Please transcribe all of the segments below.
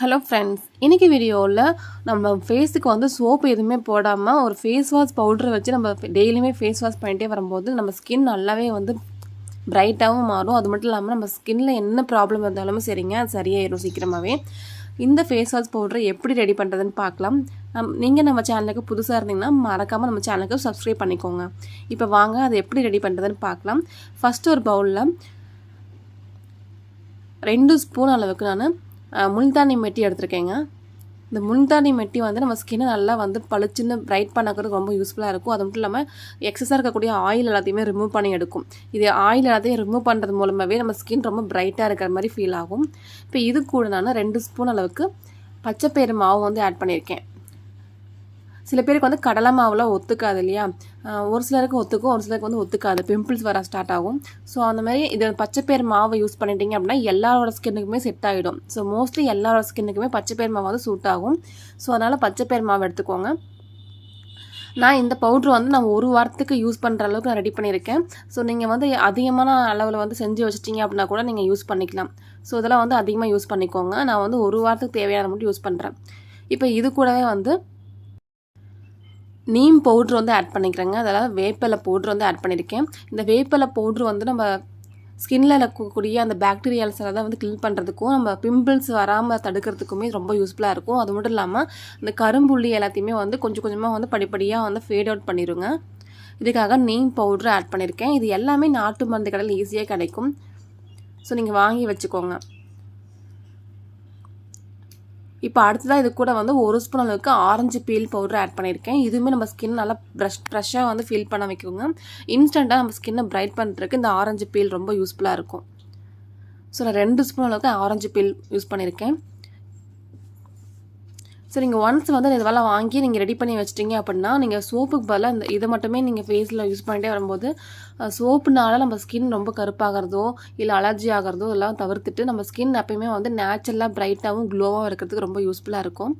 Hello friends இன்றைக்கி வீடியோவில் நம்ம ஃபேஸுக்கு வந்து சோப்பு எதுவுமே போடாமல் ஒரு ஃபேஸ் வாஷ் பவுட்ரு வச்சு நம்ம டெய்லியுமே ஃபேஸ் வாஷ் பண்ணிட்டே வரும்போது நம்ம ஸ்கின் நல்லாவே வந்து பிரைட்டாகவும் மாறும். அது மட்டும் இல்லாமல் நம்ம ஸ்கின்ல என்ன ப்ராப்ளம் இருந்தாலும் சரிங்க அது சரியாயிடும் சீக்கிரமாகவே இந்த ஃபேஸ் வாஷ் பவுட்ரு எப்படி ரெடி பண்ணுறதுன்னு பார்க்கலாம். நம் நீங்கள் நம்ம சேனலுக்கு புதுசாக இருந்தீங்கன்னா மறக்காமல் நம்ம சேனலுக்கு சப்ஸ்கிரைப் பண்ணிக்கோங்க. இப்போ வாங்க அதை எப்படி ரெடி பண்ணுறதுன்னு பார்க்கலாம். ஃபஸ்ட்டு ஒரு பவுலில் ரெண்டு ஸ்பூன் அளவுக்கு நான் முல்தானி மெட்டி எடுத்திருக்கேங்க. இந்த முல்தானி மெட்டி வந்து நம்ம ஸ்கின்னை நல்லா வந்து பளிச்சுன்னு பிரைட் பண்ணக்கிறதுக்கு ரொம்ப யூஸ்ஃபுல்லாக இருக்கும். அது மட்டும் இல்லாமல் எக்ஸஸாக இருக்கக்கூடிய ஆயில் எல்லாத்தையுமே ரிமூவ் பண்ணி எடுக்கும். இது ஆயில் எல்லாத்தையும் ரிமூவ் பண்ணுறது மூலமாகவே நம்ம ஸ்கின் ரொம்ப பிரைட்டாக இருக்கிற மாதிரி ஃபீல் ஆகும். இப்போ இது கூட நான் ரெண்டு ஸ்பூன் அளவுக்கு பச்சைப்பயிறு மாவு வந்து ஆட் பண்ணியிருக்கேன் சில பேருக்கு வந்து கடலை மாவுலாம் ஒத்துக்காது இல்லையா? ஒரு சிலருக்கு ஒத்துக்கும் ஒரு சிலருக்கு வந்து ஒத்துக்காது. பிம்பிள்ஸ் வர ஸ்டார்ட் ஆகும். ஸோ அந்த மாதிரி இது பச்சைப்பேர் மாவை யூஸ் பண்ணிட்டீங்க அப்படின்னா எல்லாரோட ஸ்கின்னுக்குமே செட் ஆகிடும் ஸோ மோஸ்ட்லி எல்லாரோட ஸ்கின்னுக்குமே பச்சைப்பேர் மாவு வந்து சூட் ஆகும். ஸோ அதனால் பச்சைப்பேர் மாவு எடுத்துக்கோங்க. நான் இந்த பவுட்ரு வந்து நான் ஒரு வாரத்துக்கு யூஸ் பண்ணுற அளவுக்கு நான் ரெடி பண்ணியிருக்கேன். ஸோ நீங்கள் வந்து அதிகமான அளவில் வந்து செஞ்சு வச்சிட்டிங்க அப்படின்னா கூட நீங்கள் யூஸ் பண்ணிக்கலாம். ஸோ இதெல்லாம் வந்து அதிகமாக யூஸ் பண்ணிக்கோங்க. நான் வந்து ஒரு வாரத்துக்கு தேவையான மட்டும் யூஸ் பண்ணுறேன் இப்போ இது கூடவே வந்து நீம் பவுட்ரு வந்து ஆட் பண்ணிக்கிறேங்க. அதாவது வேப்பிலை பவுட்ரு வந்து ஆட் பண்ணியிருக்கேன். இந்த வேப்பிலை பவுட்ரு வந்து நம்ம ஸ்கின்ல இருக்கக்கூடிய அந்த பாக்டீரியால்ஸ் எல்லாம் வந்து க்ளீன் பண்ணுறதுக்கும் நம்ம பிம்பிள்ஸ் வராமல் தடுக்கிறதுக்குமே ரொம்ப யூஸ்ஃபுல்லாக இருக்கும். அது மட்டும் இல்லாமல் இந்த கரும்புள்ளி எல்லாத்தையுமே வந்து கொஞ்சம் கொஞ்சமாக வந்து படிப்படியாக வந்து ஃபேட் அவுட் பண்ணிடுங்க இதுக்காக நீம் பவுட்ரு ஆட் பண்ணியிருக்கேன். இது எல்லாமே நாட்டு மருந்து கடையில் ஈஸியாக கிடைக்கும். ஸோ நீங்கள் வாங்கி வச்சுக்கோங்க. இப்போ அடுத்ததாக இது கூட வந்து ஒரு ஸ்பூன் அளவுக்கு ஆரஞ்சு பீல் பவுடர் ஆட் பண்ணியிருக்கேன். இதுவுமே நம்ம ஸ்கின் நல்லா ப்ரஷ் ஃப்ரெஷ்ஷாக வந்து ஃபீல் பண்ண வைக்கோங்க. இன்ஸ்டண்ட்டாக நம்ம ஸ்கின்னை பிரைட் பண்ணுறதுக்கு இந்த ஆரஞ்சு பீல் ரொம்ப யூஸ்ஃபுல்லாக இருக்கும். ஸோ நான் ரெண்டு ஸ்பூன் அளவுக்கு ஆரஞ்சு பீல் யூஸ் பண்ணியிருக்கேன். ஸோ நீங்கள் ஒன்ஸ் வந்து இதெல்லாம் வாங்கி நீங்கள் ரெடி பண்ணி வச்சிட்டிங்க அப்படின்னா நீங்கள் சோப்புக்கு பதிலாக இந்த இதை மட்டுமே நீங்கள் ஃபேஸில் யூஸ் பண்ணிட்டே வரும்போது சோப்புனால நம்ம ஸ்கின் ரொம்ப கருப்பாகிறதோ இல்லை அலர்ஜி ஆகிறதோ இதெல்லாம் தவிர்த்துட்டு நம்ம ஸ்கின் எப்பயுமே வந்து நேச்சுரலாக பிரைட்டாகவும் க்ளோவாகவும் இருக்கிறதுக்கு ரொம்ப யூஸ்ஃபுல்லாக இருக்கும்.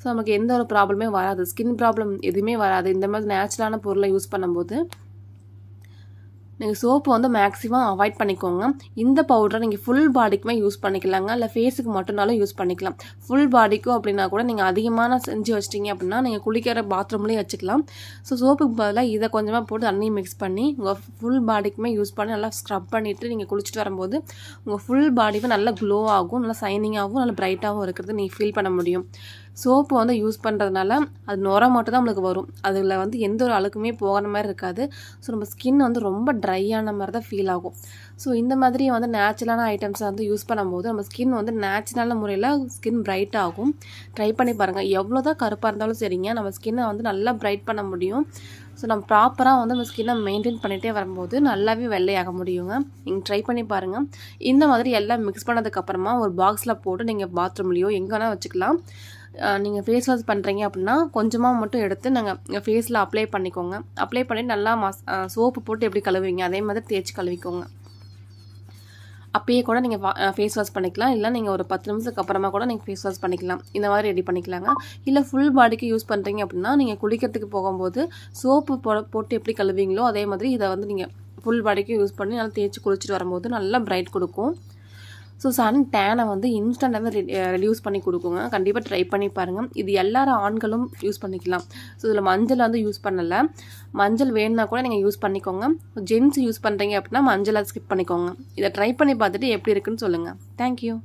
ஸோ நமக்கு எந்த ஒரு ப்ராப்ளமே வராது. ஸ்கின் ப்ராப்ளம் எதுவுமே வராது. இந்த மாதிரி நேச்சுரலான பொருளை யூஸ் பண்ணும்போது நீங்கள் சோப்பு வந்து மேக்ஸிமம் அவாய்ட் பண்ணிக்கோங்க. இந்த பவுடரை நீங்கள் ஃபுல் பாடிக்குமே யூஸ் பண்ணிக்கலாங்க. இல்லை ஃபேஸுக்கு மட்டும்னாலும் யூஸ் பண்ணிக்கலாம். ஃபுல் பாடிக்கும் அப்படின்னா கூட நீங்கள் அதிகமான செஞ்சு வச்சிட்டிங்க அப்படின்னா நீங்கள் குளிக்கிற பாத்ரூம்லேயும் வச்சுக்கலாம். ஸோ சோப்புக்கு பதிலாக இதை கொஞ்சமாக போட்டு தண்ணியை மிக்ஸ் பண்ணி உங்கள் ஃபுல் பாடிக்குமே யூஸ் பண்ணி நல்லா ஸ்க்ரப் பண்ணிவிட்டு நீங்கள் குளிச்சுட்டு வரும்போது உங்கள் ஃபுல் பாடியுமே நல்லா க்ளோ ஆகும் நல்லா சைனிங்காகவும் நல்லா ப்ரைட்டாகவும் இருக்கிறது நீங்கள் ஃபீல் பண்ண முடியும். சோப்பு வந்து யூஸ் பண்ணுறதுனால அது நுர மட்டும் தான் நம்மளுக்கு வரும். அதில் வந்து எந்த ஒரு அழுக்குமே போகிற மாதிரி இருக்காது. ஸோ நம்ம ஸ்கின் வந்து ரொம்ப ட்ரையான மாதிரி தான் ஃபீல் ஆகும். ஸோ இந்த மாதிரி வந்து நேச்சுரலான ஐட்டம்ஸை வந்து யூஸ் பண்ணும்போது நம்ம ஸ்கின் வந்து நேச்சுரலான முறையில் ஸ்கின் பிரைட் ஆகும். ட்ரை பண்ணி பாருங்கள் எவ்வளோ தான் கருப்பாக இருந்தாலும் சரிங்க. நம்ம ஸ்கின்னை வந்து நல்லா பிரைட் பண்ண முடியும். ஸோ நம்ம ப்ராப்பராக வந்து நம்ம ஸ்கின்னை மெயின்டைன் பண்ணிகிட்டே வரும்போது நல்லாவே வெள்ளையாக முடியுங்க. நீங்கள் ட்ரை பண்ணி பாருங்கள் இந்த மாதிரி எல்லாம் மிக்ஸ் பண்ணதுக்கப்புறமா ஒரு பாக்ஸில் போட்டு நீங்கள் பாத்ரூம்லேயோ எங்கே வேணால் வச்சுக்கலாம். நீங்கள் ஃபேஸ் வாஷ் பண்ணுறீங்க அப்படின்னா கொஞ்சமாக மட்டும் எடுத்து நாங்கள் ஃபேஸில் அப்ளை பண்ணிக்கோங்க. அப்ளை பண்ணி நல்லா மஸ் சோப்பு போட்டு எப்படி கழுவுவீங்க? அதே மாதிரி தேய்ச்சி கழுவிக்கோங்க. அப்பயே கூட நீங்கள் ஃபேஸ் வாஷ் பண்ணிக்கலாம். இல்லை நீங்கள் ஒரு பத்து நிமிஷத்துக்கு அப்புறமா கூட நீங்கள் ஃபேஸ் வாஷ் பண்ணிக்கலாம். இந்த மாதிரி ரெடி பண்ணிக்கலாங்க. இல்லை ஃபுல் பாடிக்கு யூஸ் பண்ணுறீங்க அப்படின்னா நீங்கள் குளிக்கிறதுக்கு போகும்போது சோப்பு போட்டு எப்படி கழுவிங்களோ அதே மாதிரி இதை வந்து நீங்கள் ஃபுல் பாடிக்கு யூஸ் பண்ணி நல்லா தேய்ச்சி குளிச்சுட்டு வரும்போது நல்லா பிரைட் கொடுக்கும். ஸோ சன் டேனை வந்து இன்ஸ்டண்ட்டாக ரெடியூஸ் பண்ணி கொடுக்குங்க. கண்டிப்பாக ட்ரை பண்ணி பாருங்கள் இது எல்லாரும் ஆண்களும் யூஸ் பண்ணிக்கலாம். ஸோ இதில் மஞ்சள் வந்து யூஸ் பண்ணலை. மஞ்சள் வேணும்னா கூட நீங்கள் யூஸ் பண்ணிக்கோங்க. ஜென்ஸ் யூஸ் பண்ணுறீங்க அப்படின்னா மஞ்சளை ஸ்கிப் பண்ணிக்கோங்க. இதை ட்ரை பண்ணி பார்த்துட்டு எப்படி இருக்குன்னு சொல்லுங்கள் தேங்க்யூ